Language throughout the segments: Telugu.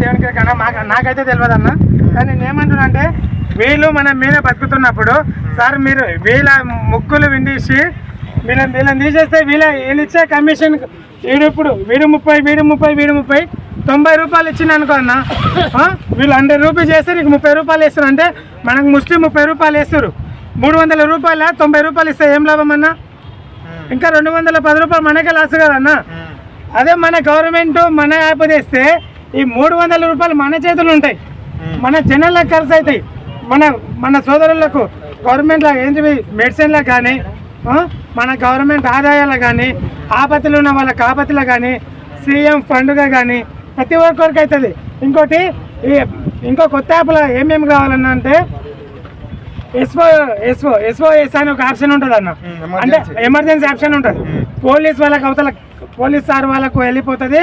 దేవునికి కన్నా మాకు నాకైతే తెలియదు అన్న కానీ నేను అంటే వీళ్ళు మనం మీద బతుకుతున్నప్పుడు సార్ మీరు వీళ్ళ ముక్కులు విండేసి వీళ్ళ వీళ్ళని తీసేస్తే వీళ్ళ వీళ్ళు ఇచ్చే కమిషన్ వీడు ఇప్పుడు వీడు ముప్పై వీడు ముప్పై వీడు ముప్పై తొంభై రూపాయలు ఇచ్చింది అనుకో అన్న? వీళ్ళు హండ్రెడ్ రూపీస్ చేస్తే నీకు ముప్పై రూపాయలు వేస్తారు అంటే మనకు ముస్లిం ముప్పై రూపాయలు వేస్తారు. మూడు వందల రూపాయల? తొంభై రూపాయలు ఇస్తే ఏం లాభం అన్న? ఇంకా రెండు వందల పది రూపాయలు మనకే లాస్ కదన్న అదే మన గవర్నమెంట్ మన యాప్ తెస్తే ఈ మూడు వందల రూపాయలు మన చేతులు ఉంటాయి. మన జనాలకు ఖర్చు అవుతాయి. మన మన సోదరులకు గవర్నమెంట్లో ఏంటివి మెడిసిన్లకు కానీ మన గవర్నమెంట్ ఆదాయాలు కానీ ఆపత్తులు ఉన్న వాళ్ళకి ఆపత్తులు కానీ సీఎం ఫండ్గా కానీ ప్రతి ఒక్కరికి అవుతుంది. ఇంకోటి ఈ ఇంకో కొత్త యాప్లో ఏమేమి కావాలన్నా అంటే ఎస్ఓ ఎస్ఓ ఎస్ఓఎస్ అని ఒక ఆప్షన్ ఉంటుంది అన్న అంటే. ఎమర్జెన్సీ. ఆప్షన్ ఉంటుంది. పోలీస్ వాళ్ళకి అవతల పోలీస్ సార్ వాళ్ళకు వెళ్ళిపోతుంది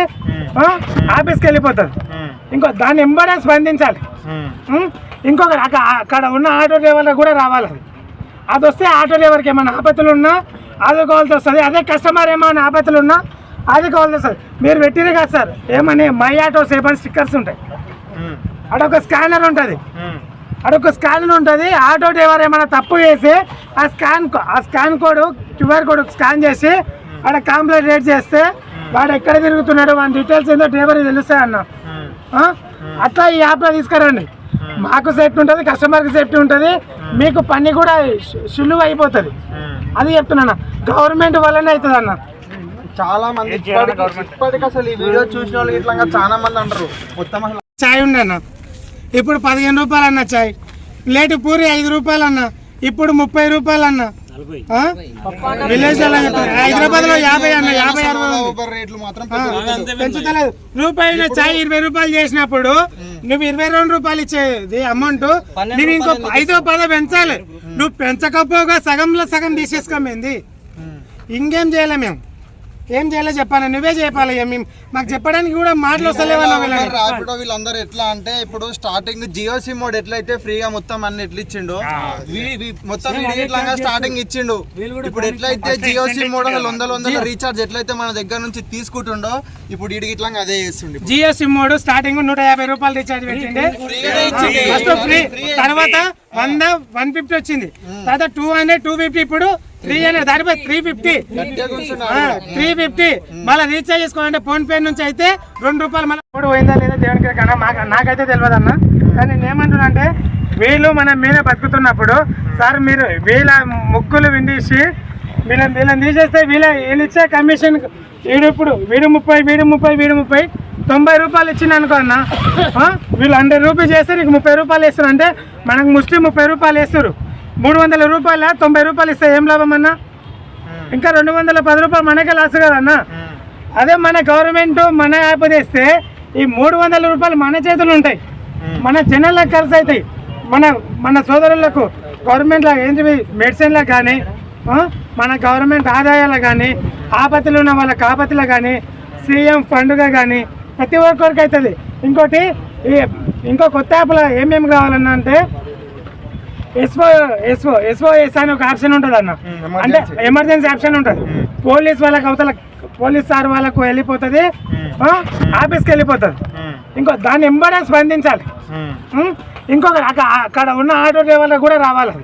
ఆఫీస్కి వెళ్ళిపోతుంది. ఇంకో దాన్ని ఎంబడే స్పందించాలి? ఇంకొక అక్క- అక్కడ ఉన్న ఆటో డ్రైవర్లకు కూడా రావాలి. అది వస్తే ఆటో డ్రైవర్కి ఏమైనా ఆపత్తులు ఉన్నా ఆదుకోవాల్సి వస్తుంది. అదే కస్టమర్ ఏమైనా ఆపత్తులు ఉన్నా ఆదుకోవాల్సి వస్తుంది. మీరు పెట్టిరు కదా సార్ ఏమని మై ఆటో అని స్టిక్కర్స్ ఉంటాయి. అడొక స్కానర్ ఉంటుంది. అడొక స్కానర్ ఉంటుంది. ఆటో డ్రైవర్ ఏమైనా తప్పు చేసి ఆ స్కాన్ ఆ scan code QR code scan చేసి ఆడ కాంప్లైంట్ రేట్ చేస్తే వాడు ఎక్కడ తిరుగుతున్నాడు వాడి డీటెయిల్స్ ఏందో డ్రైవర్ తెలుస్తాయి అన్న? అట్లా ఈ యాప్లో తీసుకురండి. మాకు సేఫ్టీ ఉంటుంది కస్టమర్కి సేఫ్టీ ఉంటుంది. మీకు పని కూడా సులువు అయిపోతుంది. అది చెప్తున్నాను గవర్నమెంట్ వల్లనే అవుతుంది అన్న. చాలా మంది ఇప్పటికి అసలు ఈ వీడియో చూసిన వాళ్ళు ఇట్లా చాలా మంది అంటారు. మొత్తం అసలు చాయ్ ఉండే అన్న. ఇప్పుడు పదిహేను రూపాయలు అన్న చాయ్. ప్లేట్ పూరి ఐదు రూపాయలు అన్న. ఇప్పుడు ముప్పై రూపాయలు అన్న? విలేజ్ హైదరాబాద్లో యాభై అన్న యాభై అరవై పెంచుతలేదు. రూపాయలు చాయ్ ఇరవై రూపాయలు చేసినప్పుడు నువ్వు ఇరవై రెండు రూపాయలు ఇచ్చేది అమౌంట్. నువ్వు ఇంకో ఐదో పదో పెంచాలి. నువ్వు పెంచకపోగా సగంలో సగం తీసేసుకోమైంది. ఇంకేం చేయలే మేము? ఏం చేయాలో చెప్పాను నువ్వే చెప్పాలి మేము మాకు చెప్పడానికి కూడా మాటలు వస్తలేవన్నా వీళ్ళందరూ ఎట్లా అంటే ఇప్పుడు స్టార్టింగ్ జియో సిమ్ మోడ్ ఎట్లయితే ఫ్రీగా మొత్తం అన్ని ఎట్లా ఇచ్చిండు మొత్తం ఇట్లా స్టార్టింగ్ ఇచ్చిండు. ఇప్పుడు ఎట్లయితే జియో సిమ్ మోడ్ అసలు వందల వందల రీఛార్జ్ ఎట్లయితే మన దగ్గర నుంచి తీసుకుంటుండో ఇప్పుడు వీడికి ఇట్లా అదే చేస్తుండే జియో సిమ్ మోడ్ స్టార్టింగ్ నూట యాభై రూపాయలు రీఛార్జ్ పెట్టిండే. ఫస్ట్ ఫ్రీ తర్వాత వంద వన్ ఫిఫ్టీ వచ్చింది. తర్వాత టూ హండ్రెడ్ టూ ఫిఫ్టీ ఇప్పుడు త్రీ హండ్రెడ్ దానిపై త్రీ ఫిఫ్టీ త్రీ ఫిఫ్టీ మళ్ళీ రీఛార్జ్ చేసుకోవాలంటే ఫోన్ పే నుంచి అయితే రెండు రూపాయలు మళ్ళీ ఇప్పుడు పోయిందా లేదా దేవునికి కన్నా మాకు నాకైతే తెలియదు అన్న కానీ నేను ఏమంటున్నా అంటే వీళ్ళు మనం మీద బతుకుతున్నప్పుడు సార్ మీరు వీళ్ళ ముక్కులు విండేసి వీళ్ళని వీళ్ళని తీసేస్తే వీళ్ళ వీళ్ళు ఇచ్చే కమిషన్ వీడు ఇప్పుడు వీడు ముప్పై వీడు ముప్పై వీడు ముప్పై. తొంభై రూపాయలు ఇచ్చింది అనుకో అన్న? వీళ్ళు హండ్రెడ్ రూపీస్ చేస్తే నీకు ముప్పై రూపాయలు వేస్తారు. అంటే మనకు ముస్లిం ముప్పై రూపాయలు వేస్తారు. మూడు వందల రూపాయల తొంభై రూపాయలు ఇస్తే ఏం లాభం అన్న? ఇంకా రెండు వందల పది రూపాయలు మనకే లాస్ కదన్న అదే మన గవర్నమెంట్ మన యాప్ తెస్తే ఈ మూడు వందల రూపాయలు మన చేతులు ఉంటాయి. మన జనాలకు ఖర్చు అవుతాయి. మన మన సోదరులకు గవర్నమెంట్లో ఏంటివి మెడిసిన్లకు కానీ? మన గవర్నమెంట్ ఆదాయాలు కానీ ఆపత్తులు ఉన్న వాళ్ళకి ఆపత్తులు కానీ సీఎం ఫండ్గా కానీ ప్రతి ఒక్కరికి అవుతుంది. ఇంకోటి ఇంకో కొత్త యాప్లో ఏమేమి కావాలన్నా అంటే ఎస్ఓ ఎస్ఓ ఎస్ఓఎస్ అని ఒక ఆప్షన్ ఉంటుంది అన్న అంటే. ఎమర్జెన్సీ ఆప్షన్ ఉంటుంది. పోలీస్ వాళ్ళకి అవతల పోలీస్ సార్ వాళ్ళకు వెళ్ళిపోతుంది ఆఫీస్కి వెళ్ళిపోతుంది. ఇంకో దాన్ని ఎంబడే స్పందించాలి? ఇంకొక అక్క- అక్కడ ఉన్న ఆటో డ్రైవర్లకు కూడా రావాలి. అది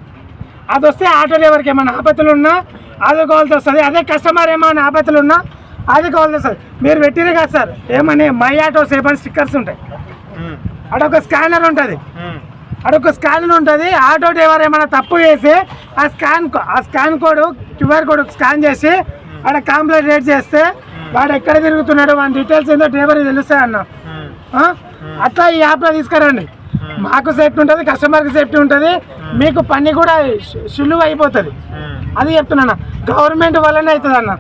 అది వస్తే ఆటో డ్రైవర్కి ఏమైనా ఆపత్తులు ఉన్నా ఆదుకోవాల్సి వస్తుంది. అదే కస్టమర్ ఏమైనా ఆపత్తులు ఉన్నా ఆదుకోవాల్సి వస్తుంది. మీరు పెట్టిరు కదా సార్ ఏమని మై ఆటో సేఫ్ అని స్టిక్కర్స్ ఉంటాయి. అడొక స్కానర్ ఉంటుంది. అడొక స్కానర్ ఉంటుంది. ఆటో డ్రైవర్ ఏమైనా తప్పు చేసి ఆ స్కాన్ ఆ scan code QR code scan చేసి ఆడ కాంప్లైంట్ రేట్ చేస్తే వాడు ఎక్కడ తిరుగుతున్నాడు వాడి డీటెయిల్స్ ఏందో డ్రైవర్ తెలుస్తాయి అన్న? అట్లా ఈ యాప్లో తీసుకురండి. మాకు సేఫ్టీ ఉంటుంది కస్టమర్కి సేఫ్టీ ఉంటుంది. మీకు పని కూడా సులువు అయిపోతుంది. అది చెప్తున్నాను గవర్నమెంట్ వల్లనే అవుతుంది అన్న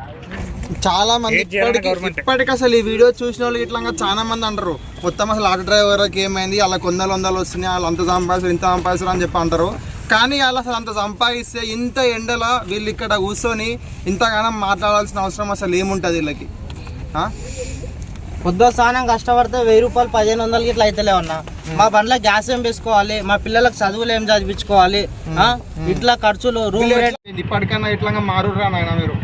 చాలా మంది ఇప్పటికి ఇప్పటికి అసలు ఈ వీడియో చూసిన వాళ్ళు ఇట్లా చాలా మంది అంటారు. మొత్తం అసలు ఆటో డ్రైవర్కి ఏమైంది? వాళ్ళ వందలు వందలు వస్తున్నాయి వాళ్ళు అంత సంపాదిస్తారు ఇంత సంపాదిస్తారు అని చెప్పి అంటారు. కానీ వాళ్ళు అసలు అంత సంపాదిస్తే ఇంత ఎండలో వీళ్ళు ఇక్కడ కూర్చొని ఇంతగానం మాట్లాడాల్సిన అవసరం అసలు ఏముంటుంది వీళ్ళకి? ఆ? పొద్దు స్నానం కష్టపడితే వెయ్యి రూపాయలు పదిహేను వందలకి ఇట్లా అయితే అన్న. మా బండ్ల గ్యాస్ ఏం వేసుకోవాలి? మా పిల్లలకు చదువులు ఏం చదివించుకోవాలి? ఆ? ఇట్లా ఖర్చులు రూమ్ రేట్ ఇప్పటికైనా ఇట్లా మారురా నాయన మీరు?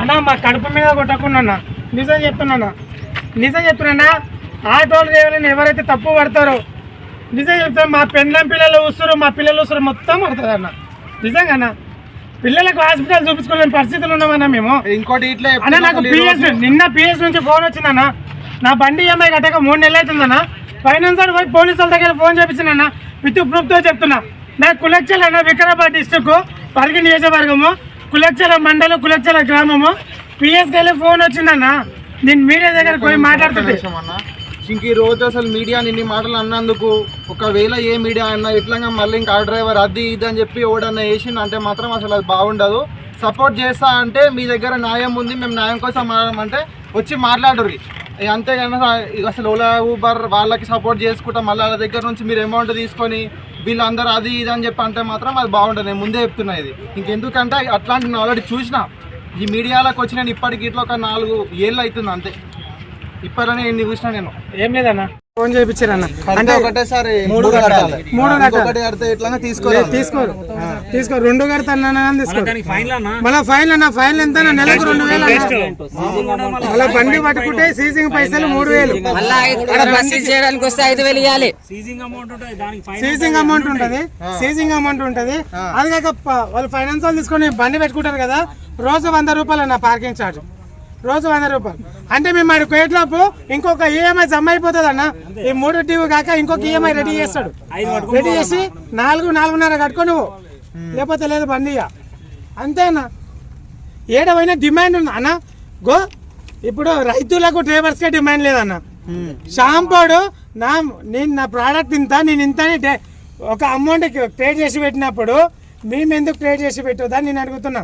అన్నా మా కడుపు మీద కొట్టకుండా. నిజం చెప్తున్నా నిజం చెప్తున్నా ఆటో డ్రైవర్లను ఎవరైతే తప్పు పడతారో నిజం చెప్తాం మా పెండ్లం పిల్లలు ఉసురు మా పిల్లలు ఉసురు మొత్తం పడుతుంది అన్న నిజంగా అన్న? పిల్లలకు హాస్పిటల్ చూపించుకోలేని పరిస్థితులు ఉన్నామన్నా మేము? ఇంకోటి ఇట్లా అన్న నాకు పిఎస్ నిన్న పిఎస్ నుంచి ఫోన్ వచ్చిందన్న. నా బండి ఈఎంఐ కట్టక మూడు నెలలు అవుతుందన్న. ఫైనాన్స్ వాడు పోయి పోలీసు వాళ్ళ దగ్గర ఫోన్ చేపించానన్న. విత్ ప్రూఫ్తో చెప్తున్నా. నాకు కులచ్చల అన్న వికారాబాద్ డిస్టిక్ పరిగి నియోజకవర్గము కులచ్చల మండలం కులచ్చల గ్రామము. పిఎస్కి వెళ్ళి ఫోన్ వచ్చిందన్న. నేను మీడియా దగ్గర పోయి మాట్లాడుతుంటే. అన్న. ఇంక ఈ రోజు అసలు మీడియా ఇన్ని మాటలు అన్నందుకు ఒకవేళ ఏ మీడియా అన్నా ఇట్లా మళ్ళీ ఇంకా ఆ డ్రైవర్ అది ఇది అని చెప్పి ఎవడన్నా వేసిండు అంటే మాత్రం అసలు అది బాగుండదు. సపోర్ట్ చేస్తా అంటే మీ దగ్గర న్యాయం ఉంది మేము న్యాయం కోసం మాట్లాడమంటే వచ్చి మాట్లాడరు అంతేగాని అసలు ఓలా ఊబర్ వాళ్ళకి సపోర్ట్ చేసుకుంటా మళ్ళీ వాళ్ళ దగ్గర నుంచి మీరు అమౌంట్ తీసుకొని వీళ్ళందరూ అది ఇది అని చెప్పి అంటే మాత్రం అది బాగుంటుంది. నేను ముందే చెప్తున్నా ఇది. ఇంకెందుకంటే అట్లాంటి నేను ఆల్రెడీ చూసిన. ఈ మీడియాలోకి వచ్చి నేను ఇప్పటికి ఇట్లా ఒక నాలుగు ఏళ్ళు అవుతుంది అంతే. ఇప్పటిలోనే ఎన్ని చూసినా నేను. ఏం లేదన్నా. ఫోన్ చేయించారన్న అంటే ఒకటేసారి మూడు కట్టాలి. మూడు కట్టాలి. కడితే తీసుకోవాలి తీసుకోరు తీసుకోరు. రెండు కడతాను తీసుకోరు. మళ్ళీ ఫైన్ అన్న ఫైన్ ఎంత అన్న? నెలకు రెండు వేలు అన్న. మళ్ళీ బండి పట్టుకుంటే సీజింగ్ పైసలు మూడు వేలు. చేయడానికి వస్తే ఐదు వేలు ఇవ్వాలి సీజింగ్ అమౌంట్ ఉంటది సీజింగ్ అమౌంట్ ఉంటది. అది కాక వాళ్ళు ఫైనాన్స్ వాళ్ళు తీసుకొని బండి పెట్టుకుంటారు కదా రోజు వంద రూపాయలు అన్న పార్కింగ్ ఛార్జ్ రోజు వంద రూపాయలు. అంటే మేము ఆడి కోయట్లోపు ఇంకొక ఈఎంఐ జమ అయిపోతుంది అన్న ఈ మూడు డ్యూ కాక ఇంకొక ఈఎంఐ రెడీ చేస్తాడు. రెడీ చేసి నాలుగు నాలుగున్నర కట్టుకొని నువ్వు లేకపోతే లేదు బండి అంతేనా? ఏడవైనా డిమాండ్ ఉంది? అన్న గో ఇప్పుడు రైతులకు డ్రైవర్స్కే డిమాండ్ లేదన్న. షాంపూడు నా నేను నా ప్రోడక్ట్ ఇంత నేను ఇంత ఒక అమౌంట్ క్రియేట్ చేసి పెట్టినప్పుడు మేము ఎందుకు క్రియేట్ చేసి పెట్టొద్దని నేను అడుగుతున్నా.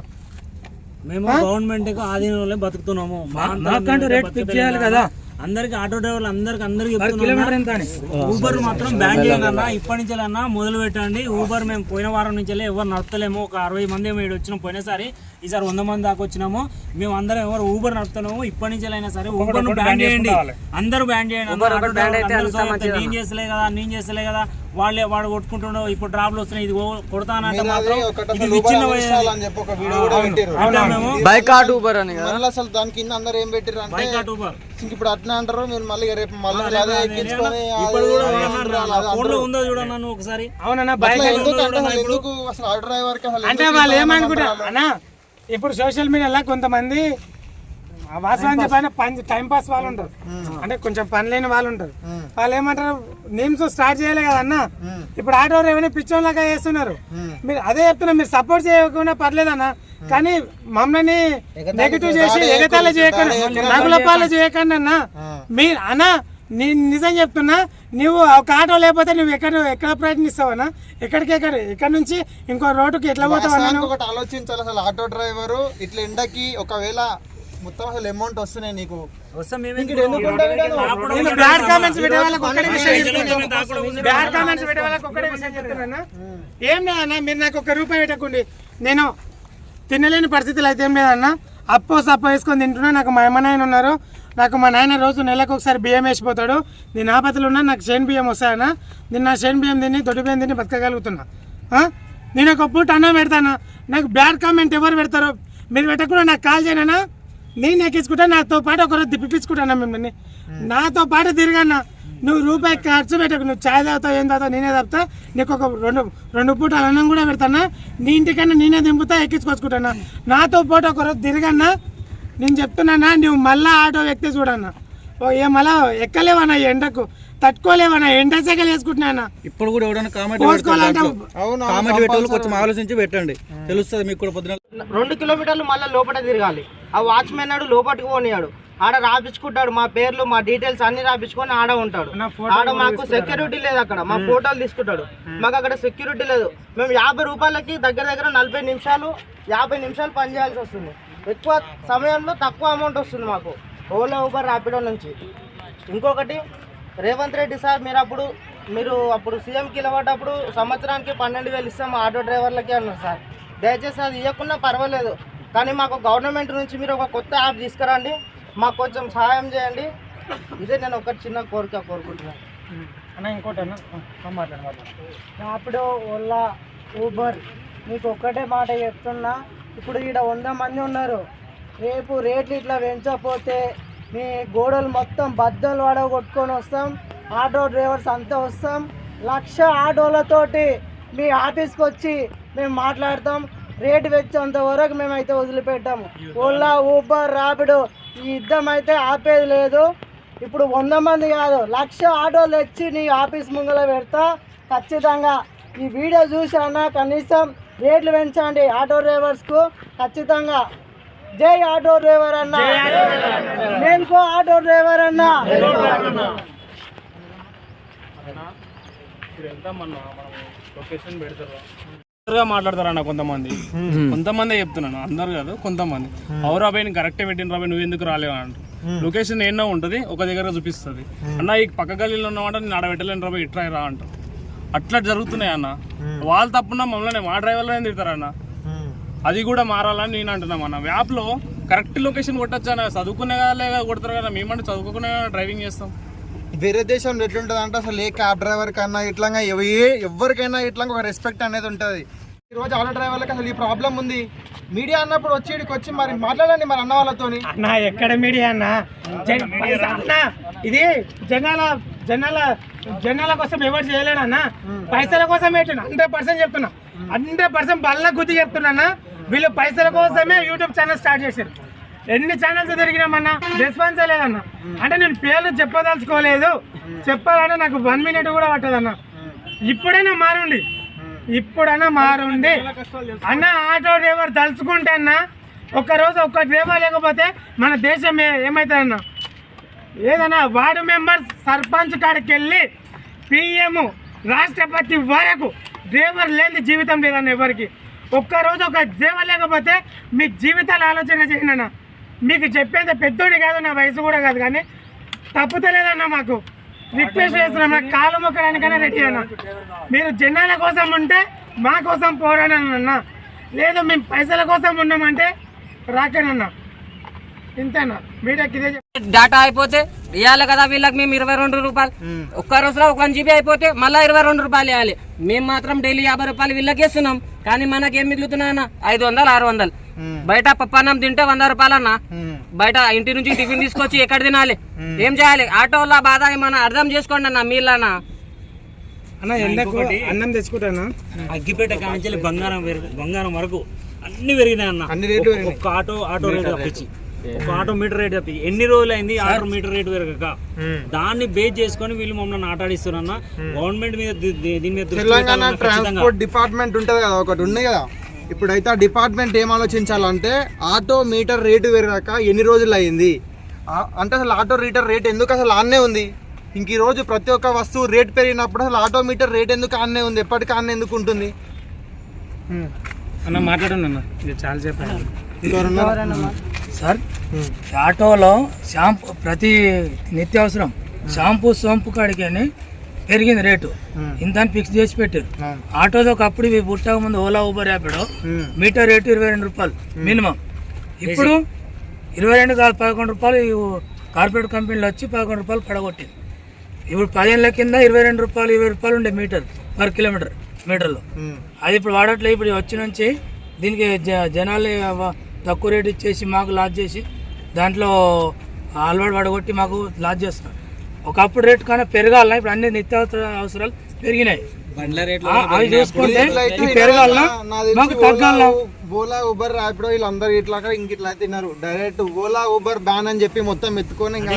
మేము గవర్నమెంట్కు ఆధీనంలో బతుకుతున్నాము. మాకంటూ రేట్ ఫిక్స్ చేయాలి కదా. అందరికి ఆటో డ్రైవర్లు అందరికి అందరికి ఊబర్ మాత్రం బ్యాన్ చేయండి అన్న. ఇప్పటి నుంచి అన్న మొదలు పెట్టండి. ఊబర్ మేము పోయిన వారం నుంచి ఎవరు నడుపుతలేము ఒక అరవై మంది ఏమో ఈడ వచ్చినాం పోయినసారి. ఈసారి వంద మంది దాకా వచ్చినాము. మేము అందరం ఎవరు ఊబర్ నడుపుతున్నాము. ఇప్పటి నుంచి అయినా సరే ఊబర్ బ్యాన్ చేయండి. అందరూ బ్యాన్ చేయండి నేను చేస్తలే కదా నేను చేస్తలే కదా. వాళ్ళే వాడు కొట్టుకుంటుండవు ఇప్పుడు డ్రాప్లు వస్తున్నాయి ఇది కొడతానంటే మాత్రం ఇది విచ్చిన అని చెప్పి ఒక వీడియో కూడా పెట్టారు అంటే మేము బైకాట్ ఊబర్ అని మళ్ళీ అసలు దాని కింద అందరు ఏం పెట్టారు అంటే బైకాట్ ఊబర్ ఇప్పుడు అట్లా అంటారు మీరు మళ్ళీ రేపు మళ్ళీ అదే ఎక్కించుకొని ఇప్పుడు కూడా ఫోన్లో ఉందో చూడన్నా నువ్వు ఒకసారి? అవునన్నా బైక్ ఎందుకు అసలు ఎందుకు అసలు ఆ డ్రైవర్ అంటే వాళ్ళు ఏమనుకుంటారు? అన్నా ఇప్పుడు సోషల్ మీడియాలో కొంతమంది వాస్తవం చెప్పిన పని టైం పాస్ వాళ్ళు ఉంటారు. అంటే కొంచెం పని లేని వాళ్ళు ఉంటారు. వాళ్ళు ఏమంటారు నేమ్స్ స్టార్ట్ చేయలే కదా అన్న. ఇప్పుడు ఆటో ఏమైనా పిచ్చోన్లాగా చేస్తున్నారు. మీరు అదే చెప్తున్నా మీరు సపోర్ట్ చేయకుండా పర్లేదన్న కానీ మమ్మల్ని నెగిటివ్ చేసి ఎగతాళి చేయకండి. నగులపాలు చేయకండి. అన్న. మీ అన్న నీ నిజం చెప్తున్నా నువ్వు ఒక ఆటో లేకపోతే నువ్వు ఎక్కడ ఎక్కడ ప్రయత్నిస్తావన్నా ఎక్కడికి ఎక్కడ ఇక్కడ నుంచి ఇంకో రోడ్డుకి ఎట్లా పోతావు ఒకటి ఆలోచించాలి అసలు. ఆటో డ్రైవర్ ఇట్లా ఎండకి ఒకవేళ మొత్తం అసలు అమౌంట్ వస్తున్నాయి నీకు. బ్యాడ్ కామెంట్స్ పెట్టే వాళ్ళకి ఒక్కటే విషయం చెప్తున్నా బ్యాడ్ కామెంట్స్ పెట్టే వాళ్ళకి విషయం చెప్తున్నా ఏం లేదన్నా మీరు నాకు ఒక్క రూపాయి పెట్టకండి. నేను తినలేని పరిస్థితులు అయితే ఏం లేదన్నా. అప్పో సప్పో వేసుకొని తింటున్నా. నాకు మా అమ్మ నాయన ఉన్నారు. నాకు మా నాయన రోజు నెలకు ఒకసారి బియ్యం వేసిపోతాడు. నేను ఆపత్తులు ఉన్నా నాకు శని బియ్యం వస్తాయన్నా. నేను నా శని బియ్యం తిని దొడ్డు బియ్యం తిని బతకగలుగుతున్నా. ఆ? నేను ఒక పూట అన్నం పెడతానా? నాకు బ్యాడ్ కామెంట్ ఎవరు పెడతారో మీరు పెట్టకుండా నాకు కాల్ చేయనా నేను ఎక్కించుకుంటా నాతో పాటు ఒకరోజు తిప్పించుకుంటాను మిమ్మల్ని? నాతో పాటు తిరగన్నా నువ్వు రూపాయి ఖర్చు పెట్టకు నువ్వు చాయ్ తాగుతావు ఏం తాగుతావు నేనే తప్పుతా నీకు ఒక రెండు రెండు పూటలు అన్నం కూడా పెడతానా? నీ ఇంటికన్నా నేనే దింపుతా ఎక్కించుకొచ్చుకుంటానా? నాతో పాటు ఒకరోజు తిరగన్నా నేను చెప్తున్నానా నువ్వు మళ్ళా ఆటో వ్యక్తి చూడన్నా. ఓ ఏ మళ్ళా ఎక్కలేవన్నా ఈ ఎండకు? తట్టుకోలేవన్నా ఎండ సెగలు వేసుకుంటున్నా ఇప్పుడు కూడా ఎవడైనా కామెంట్ పోసుకోవాలంటే అవును కామెంట్ పెట్టేవాళ్ళు కొంచెం ఆలోచించి పెట్టండి. తెలుస్తుంది మీకు కూడా పొద్దున రెండు కిలోమీటర్లు మళ్ళీ లోపల తిరగాలి. ఆ వాచ్మెన్ నాడు లోపలికి పోనీయాడు. ఆడ రాపించుకుంటాడు మా పేర్లు మా డీటెయిల్స్ అన్ని రాపించుకొని ఆడ ఉంటాడు. ఆడ మాకు సెక్యూరిటీ లేదు అక్కడ. మా ఫోటోలు తీసుకుంటాడు. మాకు అక్కడ సెక్యూరిటీ లేదు. మేము యాభై రూపాయలకి దగ్గర దగ్గర నలభై నిమిషాలు యాభై నిమిషాలు పని చేయాల్సి వస్తుంది. ఎక్కువ సమయంలో తక్కువ అమౌంట్ వస్తుంది మాకు. ఓలా ఊబర్ ర్యాపిడో నుంచి. ఇంకొకటి రేవంత్ రెడ్డి సార్ మీరు అప్పుడు మీరు అప్పుడు సీఎంకి ఇవ్వటప్పుడు సంవత్సరానికి పన్నెండు వేలు ఇస్తాం ఆటో డ్రైవర్లకి అన్నారు సార్. దయచేసి అది ఇవ్వకుండా పర్వాలేదు కానీ మాకు గవర్నమెంట్ నుంచి మీరు ఒక కొత్త యాప్ తీసుకురండి మాకు కొంచెం సహాయం చేయండి. ఇదే నేను ఒక చిన్న కోరిక కోరుకుంటున్నాను. అన్న ఇంకోటి అన్న ఓలా ఊబర్ మీకు ఒక్కటే మాట చెప్తున్నా ఇప్పుడు ఈడ వంద మంది ఉన్నారు రేపు రేట్లు ఇట్లా పెంచకపోతే మీ గోడలు మొత్తం బద్దలు వాడగొట్టుకొని వస్తాం. ఆటో డ్రైవర్స్ అంతా వస్తాం. లక్ష ఆటోలతోటి మీ ఆఫీస్కి వచ్చి మేము మాట్లాడతాం. రేటు వచ్చేంత వరకు మేమైతే వదిలిపెట్టాము ఓలా ఊబర్ ర్యాపిడో ఈ యుద్ధం అయితే ఆపేది లేదు. ఇప్పుడు వంద మంది కాదు లక్ష ఆటోలు తెచ్చి నీ ఆఫీస్ ముంగల పెడతా. ఖచ్చితంగా ఈ వీడియో చూసానా కనీసం రేట్లు పెంచండి ఆటో డ్రైవర్స్కు. ఖచ్చితంగా జై ఆటో డ్రైవర్ అన్న. మేల్కో ఆటో డ్రైవర్ అన్న. మాట్లాడతారన్న కొంతమంది. కొంతమంది చెప్తున్నాను. అందరు కాదు కొంతమంది. అవురా అబ్బాయి కరెక్ట్ పెట్టిన రాబాయి నువ్వు ఎందుకు రాలేవు అంట. లొకేషన్ ఎన్నో ఉంటుంది ఒక దగ్గర చూపిస్తుంది. అన్న ఈ పక్క గల్లీలో ఉన్నామంటే నేను ఆడ పెట్టలేను రాబాయి ఇట్రా రా అంట. అట్లా జరుగుతున్నాయి అన్న వాళ్ళు తప్పున్నా మమ్మల్ని మా డ్రైవర్లో తిడతారన్న. అది కూడా మారాలని నేను అంటున్నాం అన్న వ్యాప్లో కరెక్ట్ లొకేషన్ కొట్టచ్చు అన్న. చదువుకునే కదా కొడతారు కదా. మేమంటే చదువుకునే డ్రైవింగ్ చేస్తాం. వేరే దేశంలో ఎట్లుంటుంది అంటే అసలు ఏ క్యాబ్ డ్రైవర్ కన్నా ఇట్లా ఏ ఎవరికైనా ఇట్లా ఒక రెస్పెక్ట్ అనేది ఉంటుంది. ఈ రోజు ఆటో డ్రైవర్లకు అసలు ఈ ప్రాబ్లం ఉంది. మీడియా అన్నప్పుడు వచ్చి వచ్చి మరి మాట్లాడండి మరి అన్న వాళ్ళతోని. అన్న ఎక్కడ మీడియా అన్న? ఇది జనాల జనాల జనాల కోసం ఎవరు చేయలేడు అన్న? పైసల కోసం పెట్టిన. హండ్రెడ్ పర్సెంట్ చెప్తున్నా. హండ్రెడ్ పర్సెంట్ బల్ల గుద్ది చెప్తున్నా వీళ్ళు పైసల కోసమే యూట్యూబ్ ఛానల్ స్టార్ట్ చేశారు. ఎన్ని ఛానల్స్ తిరిగినామన్నా రెస్పాన్స్ లేదన్న. అంటే నేను పేర్లు చెప్పదలుచుకోలేదు. చెప్పాలంటే నాకు వన్ మినిట్ కూడా పట్టదన్న. ఇప్పుడైనా మారండి. ఇప్పుడైనా మారుండి. అన్న ఆటో డ్రైవర్ తలుచుకుంటే అన్న ఒక్కరోజు ఒక్క డ్రైవర్ లేకపోతే మన దేశం ఏమవుతుందన్న ఏదన్నా వార్డు మెంబర్స్ సర్పంచ్ కాడికి వెళ్ళి పిఎం రాష్ట్రపతి వరకు డ్రైవర్ లేని జీవితం లేదన్న ఎవరికి? ఒక్కరోజు ఒక జీవ లేకపోతే మీ జీవితాలు ఆలోచన చేయండి అన్న. మీకు చెప్పేంత పెద్దోడి కాదు నా వయసు కూడా కాదు కానీ తప్పుతలేదన్నా మాకు. రిక్వెస్ట్ చేస్తున్నాం నాకు కాలు మొక్కడానికైనా రెడీ అన్న. మీరు జనాల కోసం ఉంటే మా కోసం పోరాడనన్నా. అన్న లేదు మేము పైసల కోసం ఉన్నామంటే రాకనన్నా ఇంతేనా? మీడియాకి ఇదే చెప్ డాటా అయిపోతే ఇవ్వాలి కదా వీళ్ళకి మేము ఇరవై రెండు రూపాయలు. ఒక్క రోజులో ఒక జీబీ అయిపోతే మళ్ళీ ఇరవై రెండు రూపాయలు ఇవ్వాలి మేము మాత్రం డైలీ యాభై రూపాయలు వీళ్ళకి ఇస్తున్నాం. కానీ మనకేం మిగులుతున్నాయి అన్న? ఐదు వందలు ఆరు వందలు. బయట పప్పన్నం తింటే వంద రూపాయలు అన్న. బయట ఇంటి నుంచి టిఫిన్ తీసుకొచ్చి ఎక్కడ తినాలి? ఏం చేయాలి? ఆటో వాళ్ళ బాధ ఏమన్నా అర్థం చేసుకోండి అన్న మీళ్ళన్నా అన్న. ఎండకు అన్నం తెచ్చుకుంటానా? అగ్గిపేట కాంచెల్లి బంగారం బంగారం వరకు అన్ని పెరిగినాయి అన్న. అన్ని రేట్లు ఒక్క ఆటో ఆటో రేట్ తప్పించి ఒక ఆటో మీటర్ రేట్ తప్పించి ఎన్ని రోజులు అయింది ఆటో మీటర్ రేట్ పెరగక? దాన్ని బేస్ చేసుకొని వీళ్ళు మమ్మల్ని ఆటాడిస్తున్నా గవర్నమెంట్ మీద దీ- దీ- దీని మీద తెలంగాణ. ట్రాన్స్పోర్ట్ డిపార్ట్మెంట్ ఉంటుంది కదా ఒకటి ఉంది కదా. ఇప్పుడైతే ఆ డిపార్ట్మెంట్ ఏం ఆలోచించాలంటే ఆటో మీటర్ రేటు పెరిగాక ఎన్ని రోజులు అయింది అంటే అసలు ఆటో మీటర్ రేట్ ఎందుకు అసలు ఆన్నే ఉంది? ఇంక ఈ రోజు ప్రతి ఒక్క వస్తువు రేట్ పెరిగినప్పుడు అసలు ఆటో మీటర్ రేట్ ఎందుకు ఆన్నే ఉంది? ఎప్పటికీ ఆన్నే ఎందుకు ఉంటుంది? అన్న మాట్లాడండి అన్న. చాలా చెప్పాను? సార్ ఆటోలో షాంపూ ప్రతి నిత్యావసరం షాంపూ సోంపు కాడికి పెరిగింది రేటు. ఇంత అని ఫిక్స్ చేసి పెట్టారు. ఆటోతో ఒకప్పుడు ఇవి పుట్టక ముందు ఓలా ఊబర్ ఉమ్. మీటర్ రేటు ఇరవై రెండు రూపాయలు మినిమం. ఇప్పుడు ఇరవై రెండు కాదు పదకొండు రూపాయలు కార్పొరేట్ కంపెనీలు వచ్చి పదకొండు రూపాయలు పడగొట్టింది. ఇప్పుడు పదిహేనుల కింద ఇరవై రెండు రూపాయలు ఇరవై రూపాయలు ఉండే మీటర్ పర్ కిలోమీటర్ మీటర్లో. అది ఇప్పుడు వాడట్లే ఇప్పుడు వచ్చి నుంచి దీనికి జ- జనాలు తక్కువ రేట్ ఇచ్చేసి మాకు లాజ్ చేసి దాంట్లో అలవాటు పడగొట్టి మాకు లాజ్ చేస్తున్నారు. ఒకప్పుడు రేట్ కన్నా పెరగాలన్నా ఇప్పుడు అన్ని నిత్యావసర అవసరాలు పెరిగినాయి. అవి చూసుకుంటే పెరగాలన్నా మాకు ఓలా తగ్గాలన్నా. ఓలా ఊబర్ ర్యాపిడో వీళ్ళందరూ ఇట్లా ఇంక ఇట్లా తిన్నారు. డైరెక్ట్ ఓలా ఊబర్ బ్యాన్ అని చెప్పి మొత్తం ఎత్తుకొని ఇంకా